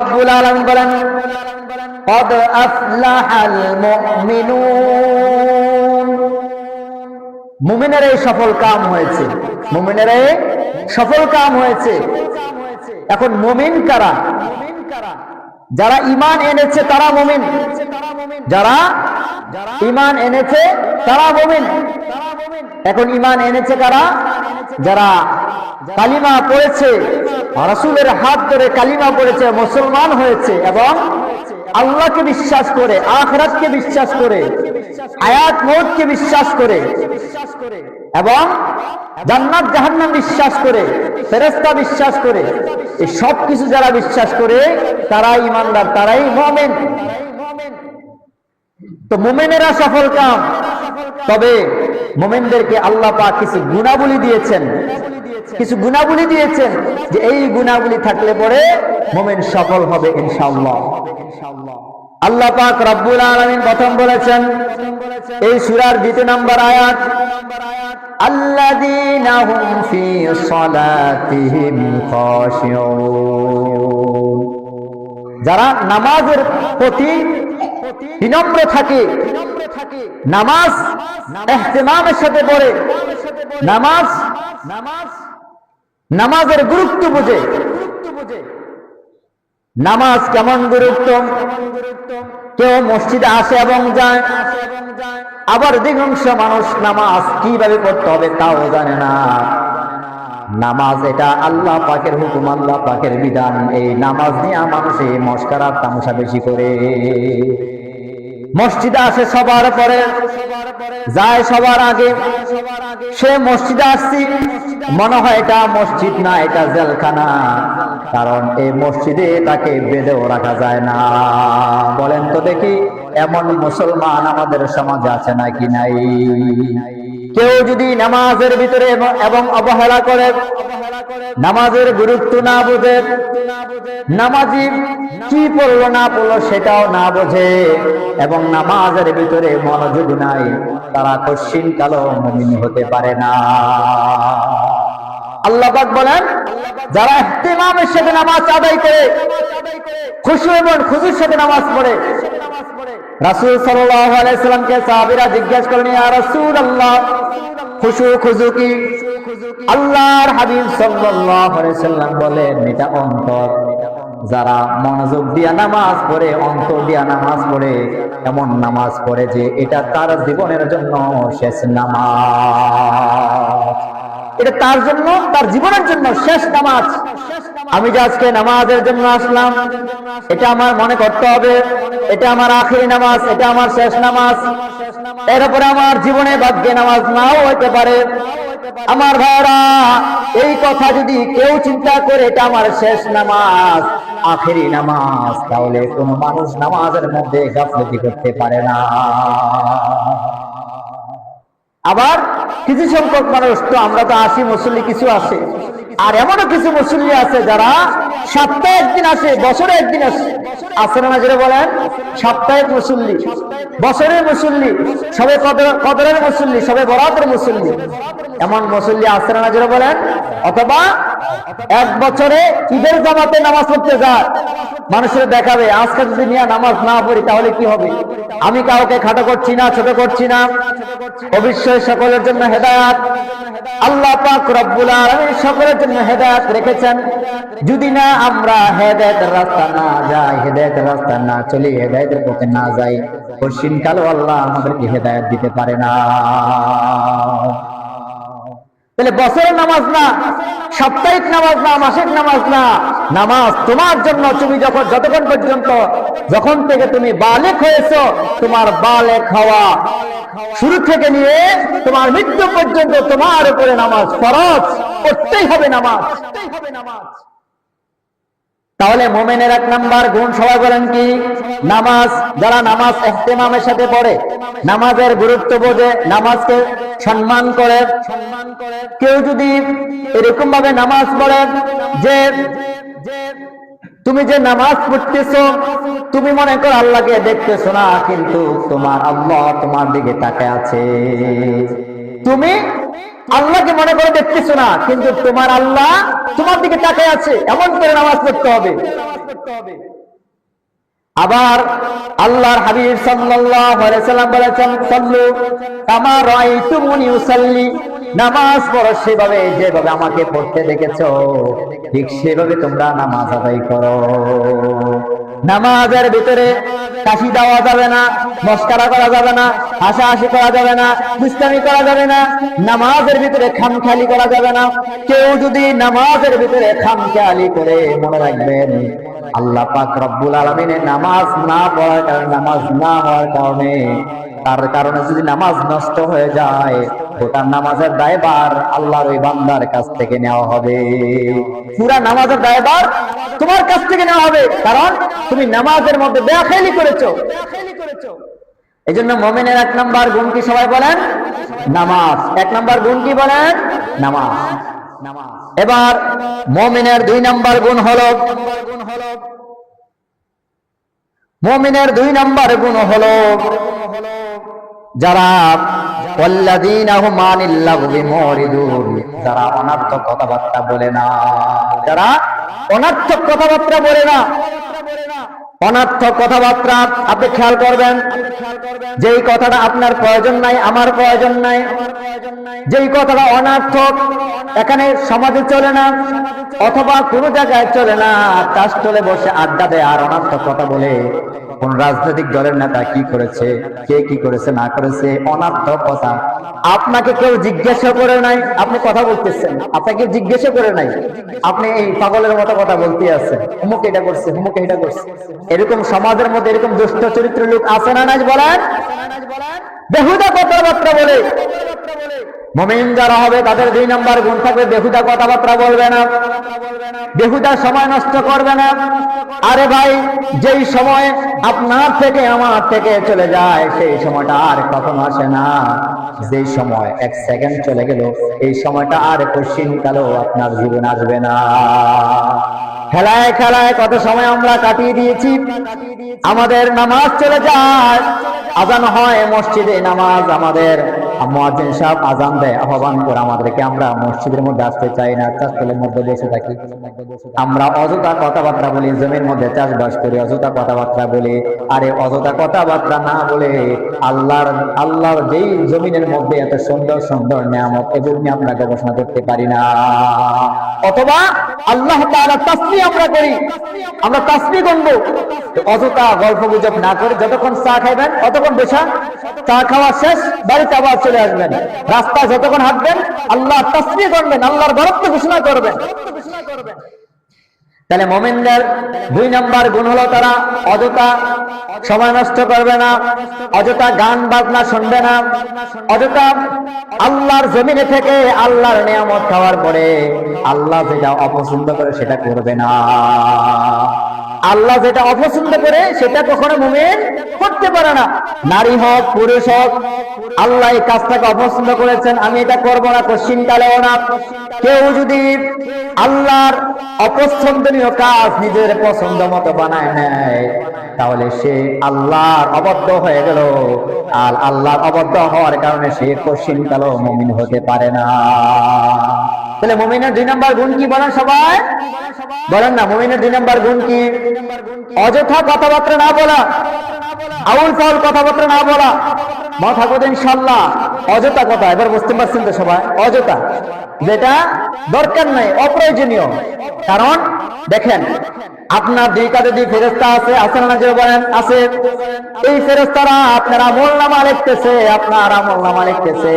রব্বুল আলামিন বলেন আফলাহাল মুমিনুন। সফল কাম হয়েছে। মুমিনেরাই সফল কাম হয়েছে। এখন মুমিন কারা? যারা ইমান এনেছে তারা মুমিন। যারা ইমান এনেছে তারা মুমিন। এখন ইমান এনেছে কারা? যারা কালিমা পড়েছে রাসূলের হাত ধরে কালিমা পড়েছে মুসলমান হয়েছে এবং আল্লাহকে বিশ্বাস করে আখরাতকে বিশ্বাস করে আয়াত মৌতকে বিশ্বাস করে এবং জান্নাত জাহান্নাম বিশ্বাস করে ফেরেস্তা বিশ্বাস করে এই সব কিছু যারা বিশ্বাস করে তারাই ইমানদার তারাই মোমেন। তো মোমেনেরা সফল কাম তবে মোমেনদেরকে আল্লাহ পাক কিছু গুণাবলী দিয়েছেন। কিছু গুণাবলী দিয়েছেন যে এই গুণাবলী থাকলে পরে মোমেন সফল হবে ইনশাআল্লাহ। আল্লাহ পাক রব্বুল আলামিন প্রথম বলেছেন, এই সূরার দ্বিতীয় নম্বর আয়াত, আল্লাযীনা হুম ফি সালাতিহিম খাশিউন। যারা নামাজের প্রতি বিনম্র থাকে, নামাজ এহতেমামের সাথে পড়ে, নামাজ নামাজ নামাজের গুরুত্ব বুঝে। নামাজ কেমন গুরুত্ব? কেউ মসজিদে আসে এবং যায়, আবার অধিকাংশ মানুষ নামাজ কীভাবে পড়তে হবে তাও জানে না। নামাজ এটা আল্লাহ পাকের হুকুম, আল্লাহ পাকের বিধান। এই নামাজ নিয়ে মানুষে মস্কারার তামসা বেশি করে। মসজিদে আসে সবার পরে, যায় সবার আগে। সে মসজিদে আসছি, মনে হয় এটা মসজিদ না, এটা জেলখানা। কারণ এই মসজিদে তাকে বেঁধেও রাখা যায় না। বলেন তো দেখি, এমন মুসলমান আমাদের সমাজে আছে নাকি নাই? কেউ যদি নামাজের ভিতরে এবং- অবহেলা করে নামাজের গুরুত্ব না বুঝে নামাজি কি পড়ল না পড়ল সেটাও না বোঝে, এবং নামাজের ভিতরে মনোযোগ নাই, তারা কশ্চিন কালো মমিন হতে পারে না। আল্লাহ বলেন, যারা ইহতিমামের সাথে নামাজ আদায় করে, খুশি এবং খুশির সাথে নামাজ পড়ে রাসূল জিজ্ঞাসা খুজু আল্লাহর হাবিব সাল্লাম বলেন, এটা অন্তর। যারা মনোযোগ দিয়া নামাজ পড়ে, অন্তর দিয়া নামাজ পড়ে, এমন নামাজ পড়ে যে এটা তার জীবনের জন্য শেষ নামাজ। এটা তার জন্য, তার জীবনের জন্য শেষ নামাজ। আমি যে আজকে নামাজের জন্য আসলাম, এটা আমার মনে করতে হবে। এটা আমার আখেরি নামাজ, এটা আমার শেষ নামাজ। এর উপরে আমার জীবনে ভাগ্যে নামাজ নাও হইতে পারে। আমার ভাইরা এই কথা যদি কেউ চিন্তা করে, এটা আমার শেষ নামাজ, আখেরি নামাজ, তাহলে কোন মানুষ নামাজের মধ্যে গাফলতি করতে পারে না। আবার কিছু সংখ্যক মানুষ, তো আমরা তো আসি মুসল্লি, কিছু আসে আর এমনও কিছু মুসল্লি আছে যারা সপ্তাহে একদিন আসে, বছরে একদিন আসে। আসে না যেটা বলেন? সাপ্তাহিক মুসল্লি বছরের মুসল্লি, সবে কদরের মুসল্লি, সবে বরাতের মুসল্লি। এমন মুসল্লি আসে না যেটা বলেন? অথবা এক বছরে ঈদের জামাতে নামাজ পড়তে যায়, মানুষের দেখাবে, আজকে যদি নিয়ে নামাজ না পড়ি, তাহলে কি হবে? আমি কাউকে খাটো করছি না, ছোট করছি না। অবশ্যই সকলের জন্য হেদায়াত। আল্লাহ পাক রব্বুল আলামিন সকলের জন্য হেদায়াত রেখেছেন। যদি না আমরা হেদায়েতের রাস্তা না যাই, হেদায়েতের রাস্তা না চলি, হেদায়েতের পথে না যাই পশ্চিম কালো আল্লাহ আমাদেরকে হেদায়েত দিতে পারে না। তাহলে বছরের নামাজ না, সাপ্তাহিক নামাজ না, মাসিক নামাজ না, নামাজ তোমার জন্য, তুমি যখন, যতক্ষণ পর্যন্ত, যখন থেকে তুমি বালেক হয়েছো, তোমার বালেক হওয়া শুরু থেকে নিয়ে তোমার মৃত্যু পর্যন্ত তোমার উপরে নামাজ ফরজ, করতেই হবে নামাজ তাহলে মোমেনের এক নাম্বার গুণ সবাই বলেন কি? নামাজ, যারা নামাজ এহতেমামের সাথে পড়ে, নামাজের গুরুত্ব বোঝে, নামাজকে সম্মান করে। সম্মান করে কেউ যদি এরকম ভাবে নামাজ পড়ে যে তুমি যে নামাজ পড়তেছো, তুমি মনে করো আল্লাহকে দেখতেছো না, কিন্তু তোমার আল্লাহ তোমার দিকে তাকে আছে। তুমি আল্লাহকে মনে করে দেখতেছো না, কিন্তু তোমার আল্লাহ তোমার দিকে তাকায় আছে। এমন করে নামাজ পড়তে হবে। আবার আল্লাহর হাবিব সাল্লাল্লাহু আলাইহি সাল্লাম বলেছেন, সাল্লু কামা রাআইতুমুনি উসাল্লি। নামাজ পড়ো সেভাবে, যেভাবে আমাকে পড়তে দেখেছ, ঠিক সেভাবে তোমরা নামাজ আদায় করো। নামাজের ভিতরে কাশি দেওয়া যাবে না, মস্কারা করা যাবে না, হাসাহাসি করা যাবে না, দুষ্টামি করা যাবে না, নামাজের ভিতরে খামখালি করা যাবে না। কেউ যদি নামাজের ভিতরে খামখেয়ালি করে, মনে রাখবেন, আল্লাহ পাক রব্বুল আলমিনের নামাজ না পড়ার কারণে, নামাজ না হওয়ার কারণে, তার কারণে যদি নামাজ নষ্ট হয়ে যায় ওটার নামাজের দায়বার আল্লাহর ওই বান্দার কাছ থেকে নেওয়া হবে। পুরা নামাজের দায়বার তোমার কাছ থেকে নেওয়া হবে। কারণ তুমি নামাজের মধ্যে বেআখাইলি করেছ। এই জন্য মোমেনের এক নাম্বার গুণ কি সবাই বলেন? নামাজ। এক নাম্বার গুণ কি বলেন? নামাজ। এবার মোমিনের দুই নাম্বার গুণ হলো মোমিনের দুই নাম্বার গুণ হলো যারা যারা অনার্থক কথাবার্তা বলে না। যারা অনার্থক কথাবার্তা বলে না। অনার্থক কথাবার্তা আপনি খেয়াল করবেন। যেই কথাটা আপনার প্রয়োজন নাই, আমার প্রয়োজন নাই। যেই কথাটা অনার্থক এখানে সমাজে চলে না, অথবা কোনো জায়গায় চলে না কাজ চলে বসে আড্ডা দেয় আর অনার্থক কথা বলে। কোন রাজনৈতিক দলের নেতা কি করেছে, কে কি করেছে, না করেছে অনার্থক কথা। আপনাকে কেউ জিজ্ঞাসা করে নাই, আপনি কথা বলতেছেন। আপনাকে জিজ্ঞাসা করে নাই। আপনি এই পাগলের মতো কথা বলতে আছেন। হুমুক এটা করছে, হুমুক এটা করছে। এরকম সমাজের মধ্যে এরকম দুষ্ট চরিত্র লোক আছে না নাজ বলেন? বেহুদা কথাবার্তা বলে। মমিন যারা হবে তাদের দুই নাম্বার গুণ। থাকবে বেহুদা কথাবার্তা বলবে না। বেহুদা সময় নষ্ট করবে না। আরে ভাই, যেই সময় আপনার থেকে আমার থেকে চলে যায়, সেই সময়টা আর কখনো আসে না। যেই সময় এক সেকেন্ড চলে গেল, এই সময়টা আর কালো আপনার জীবন আসবে না। খেলায় খেলায় কত সময় আমরা কাটিয়ে দিয়েছি। আমাদের নামাজ চলে যায়। আজান হয় মসজিদে নামাজ আমাদের। মুয়াজ্জিন সাহেব আজান দেয়, আহ্বান করে আমাদেরকে, আমরা মসজিদের মধ্যে আসতে চাই না চাষতলের মধ্যে বসে থাকি। আমরা অযথা কথাবার্তা বলি, জমির মধ্যে চাষবাস করি, অযথা কথাবার্তা বলি। আরে অযথা কথাবার্তা না বলে আল্লাহর আল্লাহর যেই জমিনের মধ্যে এত সুন্দর সুন্দর নিয়ামত এগুলো নিয়ে আমরা গবেষণা করতে পারি না। অথবা আল্লাহ তারা তাসমি আমরা করি। আমরা তাসমি গণবো অযথা গল্প গুজব না করে যতক্ষণ চা খাইবেন, ততক্ষণ বসা চা খাওয়া শেষ, বাড়িতে আবার চলে আসবেন। রাস্তায় যতক্ষণ হাঁটবেন, আল্লাহ তাসমি করবেন, আল্লাহর বরত্ব ঘোষণা করবেন। তাহলে মোমেনদের দুই নম্বর গুণ হলো তারা অযথা সময় নষ্ট করবে না, অযথা গান বাজনা শুনবে না, অযথা আল্লাহর জমিনে থেকে আল্লাহর নিয়ামত খাওয়ার পরে আল্লাহ যেটা অপছন্দ করে সেটা করবে না। আল্লাহ যেটা অপছন্দ করে সেটা কখনো মুমিন করতে পারে না। নারী হোক, পুরুষ হোক, আল্লাহ এই কাজটাকে অপছন্দ করেছেন, আমি এটা করব না কোশ্চিন কালেও না। কেউ যদি আল্লাহর অপছন্দনীয় কাজ নিজের পছন্দ মতো বানায় নেয়, তাহলে সে আল্লাহর অবদ্ধ হয়ে গেল। আর আল্লাহর অবদ্ধ হওয়ার কারণে সে কোশ্চিন কালো মুমিন হতে পারে না। তাহলে মুমিনের দুই নম্বর গুণ কি বলেন সবাই? বলেন না, মুমিনের দুই নম্বর গুণ কি? অযথা কথাবার্তা না বলা। আউল ফাউল কথাবার্তা না বলা। মাথা কথা ইনশাল্লাহ অযথা কথা। এবার বুঝতে পারছেন তো সবাই? অযথা। যেটা দরকার নাই, অপ্রয়োজনীয়। কারণ, দেখেন, আপনার দুই কাজে দুই ফেরস্তা আছে আছে না যে বলেন? আছে। এই ফেরস্তারা আপনার আমল নামা লিখতেছে, আপনার আমল নামা লিখতেছে।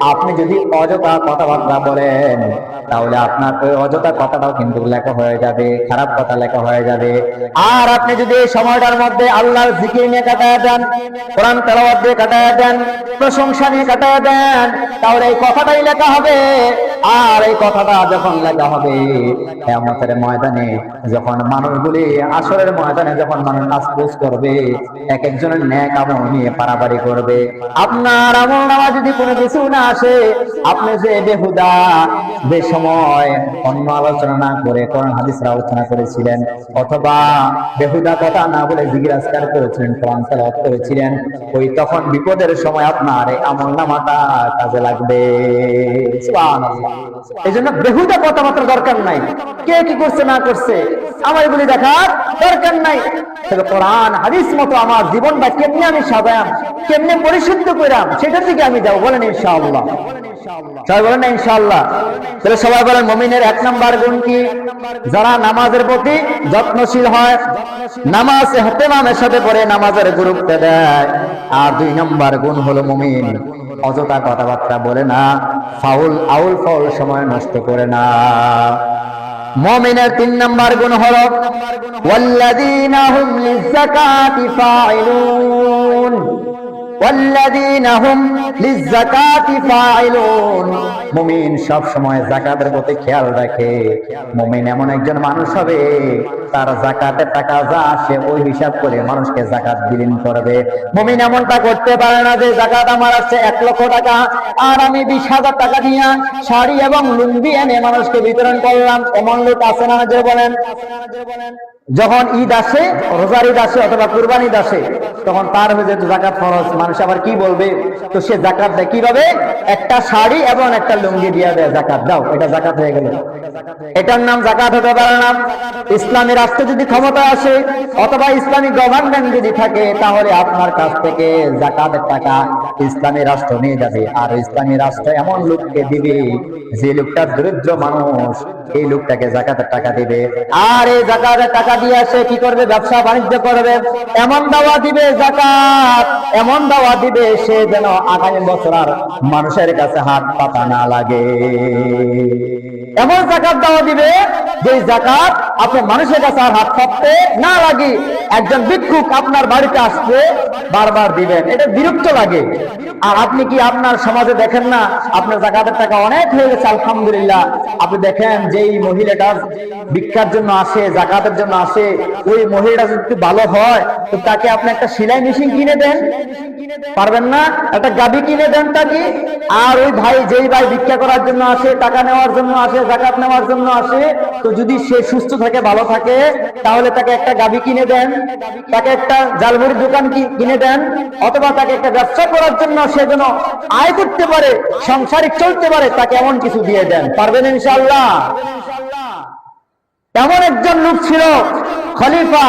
আপনি যদি অযথা কথাবার্তা বলেন তাহলে আপনার ওই অযথা কথাটাও কিন্তু লেখা হয়ে যাবে, খারাপ কথা লেখা হয়ে যাবে। আর আপনি যদি এই সময়টার মধ্যে আল্লাহর জিকির নিয়ে কাটায় দেন, কোরআন তেলাওয়াত দিয়ে কাটায় দেন, প্রশংসা নিয়ে কাটায় দেন, তাহলে এই কথাটাই লেখা হবে। আর এই কথাটা যখন লেখা হবে, কেয়ামতের ময়দানে যখন মানুষগুলি আসরের ময়দানে যখন মানুষ আফসোস করবে এক একজনের ন্যাক আমল নিয়ে পারাবাড়ি করবে। আপনার আমল নামা যদি কোনো কিছু না আসে, আপনি যে বেহুদা যে সময় অন্য আলোচনা না করে কোরআন হাদিসের আলোচনা করেছিলেন, অথবা বেহুদা কথা না বলে জিজ্ঞাসকার করেছিলেন, কোরআন তেলাওয়াত করেছিলেন, ওই তখন বিপদের সময় আপনার আমল নামাটা কাজে লাগবে। এই জন্য বেহুদা কথাবার্তা দরকার নাই। কে কি করছে, না করছে আমার এগুলি দেখার দরকার নাই। কোরআন, হাদিস মতো আমার জীবনটা কেমনে আমি সাজাম, কেমনে পরিশুদ্ধ করাম সেটার দিকে আমি যাব, বলেন ইনশাআল্লাহ। সবাই বলেন না ইনশাআল্লাহ। তাহলে সবাই বলেন মমিনের এক নাম্বার গুণ কি? যারা নামাজের প্রতি যত্নশীল হয়, নামাজ হেতেমামের সাথে পড়ে নামাজের গুরুত্ব দেয়। আর দুই নাম্বার গুণ হলো মমিন। অযথা কথাবার্তা বলে না, ফাউল আউল ফাউল সময় নষ্ট করে না। মমিনের তিন নাম্বার গুণ হলো, ওয়াল্লাযীনা হুম লিযাকাতি ফাইলুন والذين هم للزكاة فاعلون মুমিন সব সময় যাকাতের প্রতি খেয়াল রাখে মুমিন এমন একজন মানুষ হবে তার জাকাতের টাকা যা আসে ওই হিসাব করে মানুষকে জাকাত বিলীন করবে মুমিন এমনটা করতে পারে না যে জাকাত আমার আসছে এক লক্ষ টাকা আর আমি বিশ হাজার টাকা দিয়ে শাড়ি এবং লুঙ্গি এনে মানুষকে বিতরণ করলাম এমন লোক আছে না যে বলেন যখন ঈদ আসে, রোজার ঈদ আসে অথবা কুরবান ঈদ আসে, তখন তার হয়ে যেত জাকাত ফরজ, মানুষ আবার কি বলবে? তো সে জাকাত দেয় কীভাবে? একটা শাড়ি এবং একটা লুঙ্গি দিয়ে দেয়, জাকাত দাও, এটা জাকাত হয়ে গেল। এটার নাম জাকাত হতে পারে না। ইসলামী রাষ্ট্র যদি ক্ষমতা আসে, অথবা ইসলামী গভর্নমেন্ট যদি থাকে, তাহলে আপনার কাছ থেকে জাকাতের টাকা ইসলামী রাষ্ট্র নিয়ে যাবে। আর ইসলামী রাষ্ট্র এমন লোককে দিবে, যে লোকটা দরিদ্র মানুষ, এই লোকটাকে জাকাতের টাকা দিবে। আর এই জাকাতের টাকা দিয়ে সে কি করবে? ব্যবসা বাণিজ্য করবে। এমন দাওয়া দিবে জাকাত এমন দাওয়া দিবে সে যেন আগামী বছর আর মানুষের কাছে হাত পাতা না লাগে। এমন জাকাত দাওয়া দিবে যে জাকাত আপনি মানুষের কাছে আর হাত থাকতে না লাগে একজন ভিক্ষুক আপনার বাড়িতে আসতে বারবার দিবেন। এটা বিরক্ত লাগে। আর আপনি কি আপনার সমাজে দেখেন না, আপনার জাকাতের টাকা অনেক হয়ে গেছে, আলহামদুলিল্লাহ। আপনি দেখেন যেই মহিলাটা ভিক্ষার জন্য আসে, জাকাতের জন্য আসে ওই মহিলাটা যদি ভালো হয়, তো তাকে আপনি একটা সেলাই মেশিন কিনে দেন। পারবেন না? একটা গাবি কিনে দেন তাকে। আর ওই ভাই যেই ভাই ভিক্ষা করার জন্য আসে, টাকা নেওয়ার জন্য আসে, জাকাত নেওয়ার জন্য আসে, তো যদি সে সুস্থ থাকে, ভালো থাকে, তাহলে তাকে একটা গাবি কিনে দেন। তাকে একটা জালমুড়ির দোকান কিনে দেন। অথবা তাকে একটা ব্যবসা করার জন্য সে যেন আয় করতে পারে, সংসারিক চলতে পারে, তাকে এমন কিছু দিয়ে দেন। পারবেন ইনশাল্লাহ এমন একজন লোক ছিল খলিফা,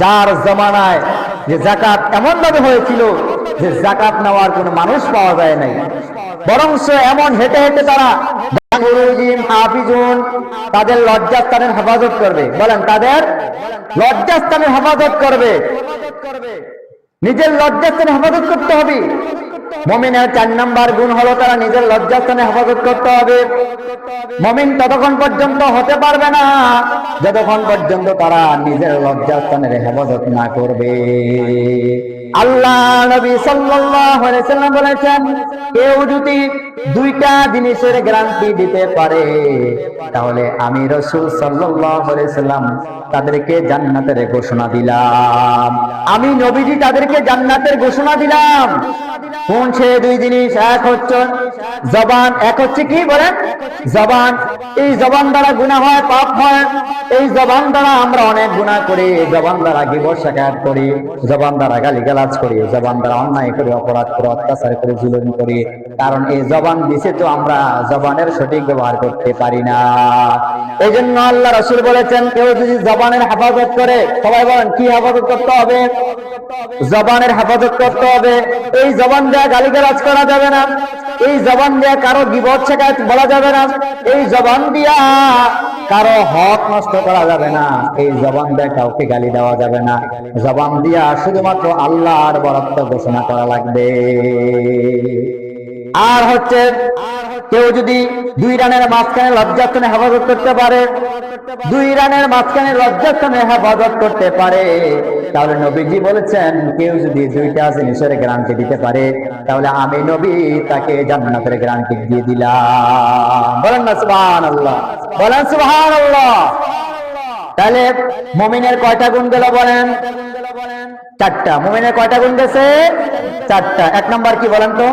যার জমানায় যে জাকাত এমন ভাবে হয়েছিল যে জাকাত নেওয়ার কোনো মানুষ পাওয়া যায় নাই। বরং এমন হেঁটে হেঁটে তারা তাদের লজ্জাস্থানের হেফাজত করবে। বলেন, তাদের লজ্জাস্থানের হেফাজত করবে। নিজের লজ্জাস্থানে হেফাজত করতে হবে। মমিনের চার নাম্বার গুণ হলো তারা নিজের লজ্জাস্থানে হেফাজত করতে হবে। মমিন ততক্ষণ পর্যন্ত হতে পারবে না, যতক্ষণ পর্যন্ত তারা নিজের লজ্জাস্থানের হেফাজত না করবে। আল্লাহ নবী সাল্লাল্লাহু আলাইহি বলেছেন, কেউ যদি দুইটা জিনিসের গ্যারান্টি দিতে পারে, তাহলে আমি রাসূল সাল্লাল্লাহু আলাইহি সাল্লাম তাদেরকে জান্নাতের ঘোষণা দিলাম। আমি নবীজি তাদেরকে জান্নাতের ঘোষণা দিলাম। কোন সে দুই জিনিস এক হচ্ছে জবান, এক হচ্ছে কি বলেন? জবান। এই জবান দ্বারা গুনাহ হয়, পাপ হয়। এই জবান দ্বারা আমরা অনেক গুনাহ করি। জবান দ্বারা গিবর শাকায়াত করি। জবান দ্বারা গালিগালাজ করি, জবান দ্বারা অন্যায় করি, অপরাধ করে, অত্যাচার করে, জুলুম করি। কারণ এই জবান দিছে তো আমরা জবানের সঠিক ব্যবহার করতে পারি না। এই জন্য আল্লাহ রসুল বলেছেন, কেউ যদি জবানের হেফাজত করে, সবাই বলেন, কি হেফাজত করতে হবে? জবানের হেফাজত করতে হবে। এই জবান দেয়া গালিগালাজ করা যাবে না। এই জবান দেয়া কারও বিপদ শেখায় বলা যাবে না। এই জবান দিয়া কারও হক নষ্ট করা যাবে না। এই জবান দেয়া কাউকে গালি দেওয়া যাবে না। জবান দিয়া শুধুমাত্র আল্লাহর বরাত্ম ঘোষণা করা লাগবে। আর হচ্ছে, কেউ যদি দুই রানের মাঝখানে লজ্জাস্থানে হেফাজত করতে পারে, দুই রানের মাঝখানে লজ্জাস্থানে হেফাজত করতে পারে তাহলে নবীজি বলেছেন, কেউ যদি দুইটা জিনিসের গ্যারান্টি দিতে পারে, তাহলে আমি নবী তাকে জান্নাতের গ্যারান্টি দিয়ে দিলাম। বলেন না আল্লাহ বলেন আল্লাহ তাহলে মমিনের কয়টা গুণ গেল বলেন? চারটা। মুমিনের কয়টা গুণ গেছে? চারটা। এক নাম্বার কি বলেন তো?